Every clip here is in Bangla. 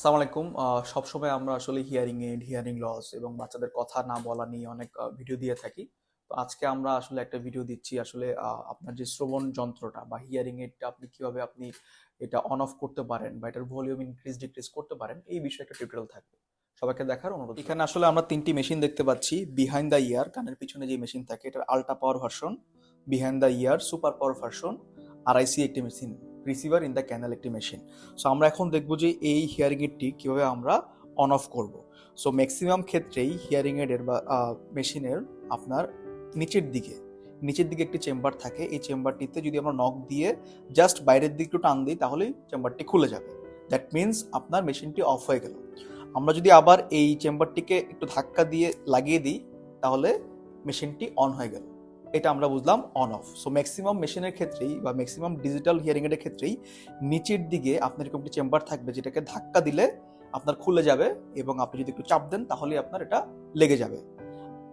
সালাম আলাইকুম। সবসময় আমরা আসলে হিয়ারিং এড হিয়ারিং লস এবং বাচ্চাদের কথা না বলা নিয়ে অনেক ভিডিও দিয়ে থাকি। তো আজকে আমরা আসলে একটা ভিডিও দিচ্ছি আসলে আপনার যে শ্রবণ যন্ত্রটা বা হিয়ারিং এডটা আপনি কীভাবে আপনি এটা অন অফ করতে পারেন বা এটার ভলিউম ইনক্রিজ ডিক্রিজ করতে পারেন, এই বিষয়ে একটা টিউটোরিয়াল থাকবে। সবাইকে দেখার অনুরোধ এখানে আসলে আমরা তিনটি মেশিন দেখতে পাচ্ছি। বিহাইন্ড দ্য ইয়ার কানের পিছনে যে মেশিন থাকে, এটার ultra power version behind the ear super power version RIC একটি machine receiver in the canal একটি মেশিন সো আমরা এখন দেখব যে এই হিয়ারিং এডটি কীভাবে আমরা অন অফ করব। সো ম্যাক্সিমাম ক্ষেত্রেই হিয়ারিং এডের বা মেশিনের আপনার নিচের দিকে নিচের দিকে একটি চেম্বার থাকে। এই চেম্বারটিতে যদি আমরা নখ দিয়ে জাস্ট বাইরের দিকে একটু টান দিই তাহলেই চেম্বারটি খুলে যাবে। দ্যাট মিন্স আপনার মেশিনটি অফ হয়ে গেল। আমরা যদি আবার এই চেম্বারটিকে একটু ধাক্কা দিয়ে লাগিয়ে দিই, তাহলে মেশিনটি অন হয়ে গেল। এটা আমরা বুঝলাম অন অফ সো ম্যাক্সিমাম মেশিনের ক্ষেত্রেই বা ম্যাক্সিমাম ডিজিটাল হিয়ারিং এর ক্ষেত্রেই নিচের দিকে আপনার এরকম একটি চেম্বার থাকবে যেটাকে ধাক্কা দিলে আপনার খুলে যাবে এবং আপনি যদি একটু চাপ দেন তাহলে আপনার এটা লেগে যাবে।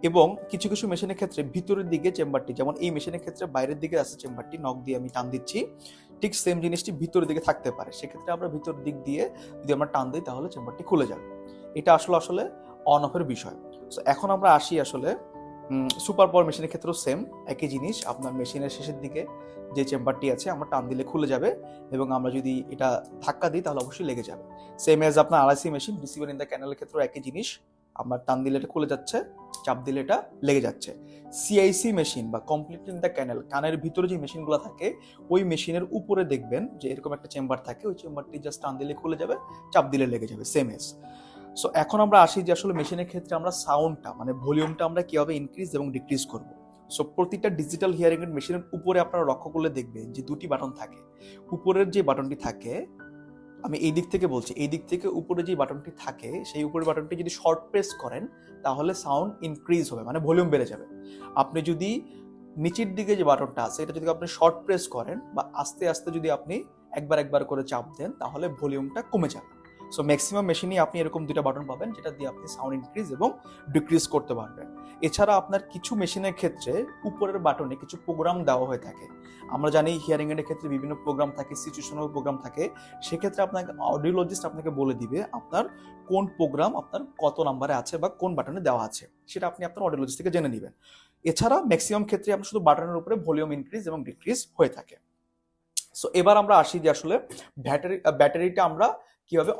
এবং কিছু কিছু মেশিনের ক্ষেত্রে ভিতরের দিকে চেম্বারটি যেমন এই মেশিনের ক্ষেত্রে বাইরের দিকে আছে চেম্বারটি নখ দিয়ে আমি টান দিচ্ছি, ঠিক সেম জিনিসটি ভিতরের দিকে থাকতে পারে। সেক্ষেত্রে আমরা ভিতর দিক দিয়ে যদি আমরা টান দিই তাহলে চেম্বারটি খুলে যাবে। এটা আসলে আসলে অন অফের বিষয়। সো এখন আমরা আসি আসলে সুপার পাওয়ার মেশিনের ক্ষেত্রেও সেম একই জিনিস। আপনার মেশিনের শেষের দিকে যে চেম্বারটি আছে, আমরা টান দিলে খুলে যাবে এবং আমরা যদি এটা ধাক্কা দিই, তাহলে অবশ্যই লেগে যাবে। সেম এজ আপনার RIC machine receiver in the ক্যানেলের ক্ষেত্রেও একই জিনিস। আপনার টান দিলে এটা খুলে যাচ্ছে, চাপ দিলে এটা লেগে যাচ্ছে। সিআইসি মেশিন বা কমপ্লিট ইন দ্য ক্যানেল কানের ভিতরে যে মেশিনগুলো থাকে, ওই মেশিনের উপরে দেখবেন যে এরকম একটা চেম্বার থাকে, ওই চেম্বারটি জাস্ট টান দিলে খুলে যাবে, চাপ দিলে লেগে যাবে সেম এজ সো এখন আমরা আসি যে আসলে মেশিনের ক্ষেত্রে আমরা সাউন্ডটা মানে ভলিউমটা আমরা কীভাবে ইনক্রিজ এবং ডিক্রিজ করব। সো প্রতিটা ডিজিটাল হিয়ারিং এর মেশিনের উপরে আপনারা লক্ষ্য করলে দেখবেন যে দুটি বাটন থাকে। উপরের যে বাটনটি থাকে, আমি এই দিক থেকে বলছি, এই দিক থেকে উপরে যে বাটনটি থাকে, সেই উপরের বাটনটি যদি শর্ট প্রেস করেন, তাহলে সাউন্ড ইনক্রিজ হবে মানে ভলিউম বেড়ে যাবে। আপনি যদি নিচের দিকে যে বাটনটা আছে, এটা যদি আপনি শর্ট প্রেস করেন বা আস্তে আস্তে যদি আপনি একবার একবার করে চাপ দেন, তাহলে ভলিউমটা কমে যাবে। সো ম্যাক্সিমাম মেশিনই আপনি এরকম দুটো বাটন পাবেন, যেটা দিয়ে আপনি সাউন্ড ইনক্রিজ এবং ডিক্রিজ করতে পারবেন। এছাড়া আপনার কিছু মেশিনের ক্ষেত্রে উপরের বাটনে কিছু প্রোগ্রাম দেওয়া হয়ে থাকে। আমরা জানি হিয়ারিং এর ক্ষেত্রে বিভিন্ন প্রোগ্রাম থাকে সিচুয়েশনাল প্রোগ্রাম থাকে। সেক্ষেত্রে আপনাকে অডিওলজিস্ট আপনাকে বলে দিবে আপনার কোন প্রোগ্রাম আপনার কত নাম্বারে আছে বা কোন বাটনে দেওয়া আছে। সেটা আপনি আপনার অডিওলজিস্ট থেকে জেনে নেবেন। এছাড়া ম্যাক্সিমাম ক্ষেত্রে আপনার শুধু বাটনের উপরে ভলিউম ইনক্রিজ এবং ডিক্রিজ হয়ে থাকে। সো এবার আমরা আসি যে আসলে ব্যাটারি ব্যাটারিটা আমরা কীভাবে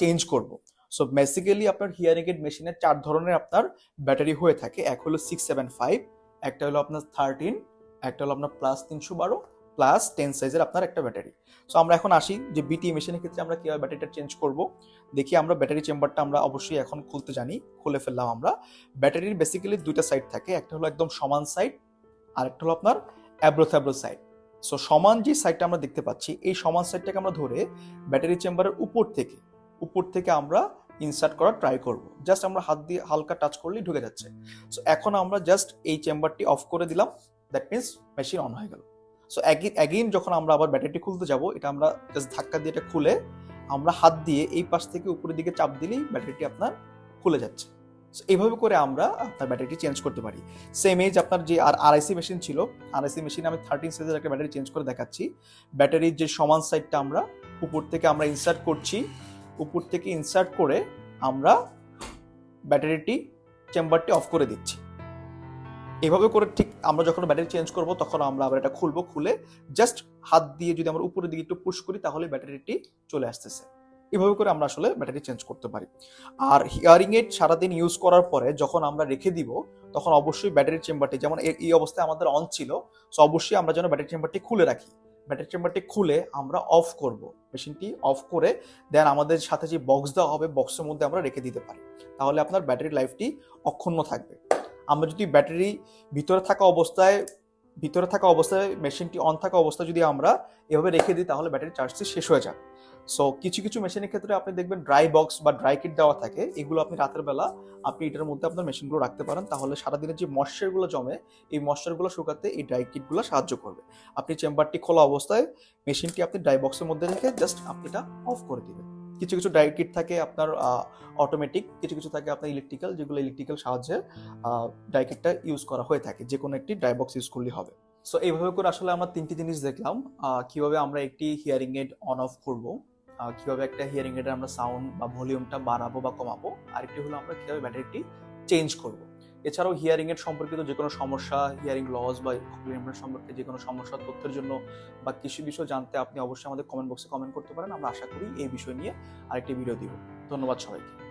চেঞ্জ করব? সো বেসিক্যালি আপনার হিয়ারিং এড মেশিনের চার ধরনের আপনার ব্যাটারি হয়ে থাকে। এক হলো সিক্স সেভেন ফাইভ একটা হলো আপনার থার্টিন একটা হলো আপনার প্লাস তিনশো বারো প্লাস টেন সাইজের আপনার একটা ব্যাটারি সো আমরা এখন আসি যে বিটি মেশিনের ক্ষেত্রে আমরা কীভাবে ব্যাটারিটা চেঞ্জ করব? দেখি আমরা ব্যাটারি চেম্বারটা আমরা অবশ্যই এখন খুলতে জানি, খুলে ফেললাম আমরা। ব্যাটারির বেসিক্যালি দুইটা সাইড থাকে, একটা হলো একদম সমান সাইড আর একটা হলো আপনার অ্যাব্রো থ্যাব্রো সাইড সো সমান যে সাইডটা আমরা দেখতে পাচ্ছি, এই সমান সাইডটাকে আমরা ধরে ব্যাটারি চেম্বারের উপর থেকে উপর থেকে আমরা ইনসার্ট করার ট্রাই করব। জাস্ট আমরা হাত দিয়ে হালকা টাচ করলেই ঢুকে যাচ্ছে। সো এখন আমরা জাস্ট এই চেম্বারটি অফ করে দিলাম। দ্যাট মিনস মেশিন অন হয়ে গেল। সো অ্যাগেইন যখন আমরা আবার ব্যাটারিটি খুলতে যাব, এটা আমরা জাস্ট ধাক্কা দিয়ে এটা খুলে, আমরা হাত দিয়ে এই পাশ থেকে উপরের দিকে চাপ দিলেই ব্যাটারিটি আপনার খুলে যাচ্ছে। এইভাবে করে আমরা আপনার ব্যাটারিটি চেঞ্জ করতে পারি। সেম এজ আপনার যে আর আরআইসি মেশিন ছিল আরআইসি মেশিনে আমি থার্টিন সাইজের একটা ব্যাটারি চেঞ্জ করে দেখাচ্ছি। ব্যাটারির যে সমান সাইডটা আমরা, উপর থেকে আমরা ইনসার্ট করছি, উপর থেকে ইনসার্ট করে আমরা ব্যাটারিটি চেম্বারটি অফ করে দিচ্ছি। এভাবে করে ঠিক আমরা যখন ব্যাটারি চেঞ্জ করব, তখন আমরা আবার এটা খুলবো, খুলে জাস্ট হাত দিয়ে যদি আমরা উপরের দিকে একটু পুশ করি, তাহলে ব্যাটারিটি চলে আসতেছে। এভাবে করে আমরা আসলে ব্যাটারি চেঞ্জ করতে পারি। আর হিয়ারিং এড সারাদিন ইউজ করার পরে যখন আমরা রেখে দিব, তখন অবশ্যই ব্যাটারি চেম্বারটি যেমন এই অবস্থায় আমাদের অন ছিল সো অবশ্যই আমরা যেন ব্যাটারি চেম্বারটি খুলে রাখি। ব্যাটারি চেম্বারটি খুলে আমরা অফ করব। মেশিনটি অফ করে দেন আমাদের সাথে যে বক্স দেওয়া হবে বক্সের মধ্যে আমরা রেখে দিতে পারি। তাহলে আপনার ব্যাটারি লাইফটি অক্ষুণ্ণ থাকবে। আমরা যদি ব্যাটারি ভিতরে থাকা অবস্থায়, ভিতরে থাকা অবস্থায় মেশিনটি অন থাকা অবস্থায় যদি আমরা এভাবে রেখে দিই, তাহলে ব্যাটারি চার্জটি শেষ হয়ে যাবে। সো কিছু কিছু মেশিনের ক্ষেত্রে আপনি দেখবেন ড্রাই বক্স বা ড্রাই কিট দেওয়া থাকে। এগুলো আপনি রাতের বেলা আপনি এটার মধ্যে আপনার মেশিনগুলো রাখতে পারেন। তাহলে সারাদিনের যে ময়শ্চারগুলো জমে, এই ময়শ্চারগুলো শুকাতে এই ড্রাই কিটগুলো সাহায্য করবে। আপনি চেম্বারটি খোলা অবস্থায় মেশিনটি আপনি ড্রাই বক্সের মধ্যে রেখে জাস্ট আপনি এটা অফ করে দিবেন। কিছু কিছু ড্রাই কিট থাকে আপনার অটোমেটিক কিছু কিছু থাকে আপনার ইলেকট্রিক্যাল যেগুলো ইলেকট্রিক্যাল সাহায্যে ড্রাই কিটটা ইউজ করা হয়ে থাকে। যে কোনো একটি ড্রাই বক্স ইউজ করলেই হবে। সো এইভাবে করে আসলে আমরা তিনটি জিনিস দেখলাম। কীভাবে আমরা একটি হিয়ারিং এড অন অফ করব। কীভাবে একটা হিয়ারিং এডের আমরা সাউন্ড বা ভলিউমটা বাড়াবো বা কমাবো, আরেকটি হলো আমরা কীভাবে ব্যাটারিটি চেঞ্জ করব। এছাড়াও হিয়ারিং এর সম্পর্কিত যে কোনো সমস্যা হিয়ারিং লস বা সম্পর্কে যে কোনো সমস্যা, তথ্যের জন্য বা কিছু বিষয় জানতে আপনি অবশ্যই আমাদের কমেন্ট বক্সে কমেন্ট করতে পারেন। আমরা আশা করি এই বিষয় নিয়ে আরেকটি ভিডিও দিব। ধন্যবাদ সবাইকে।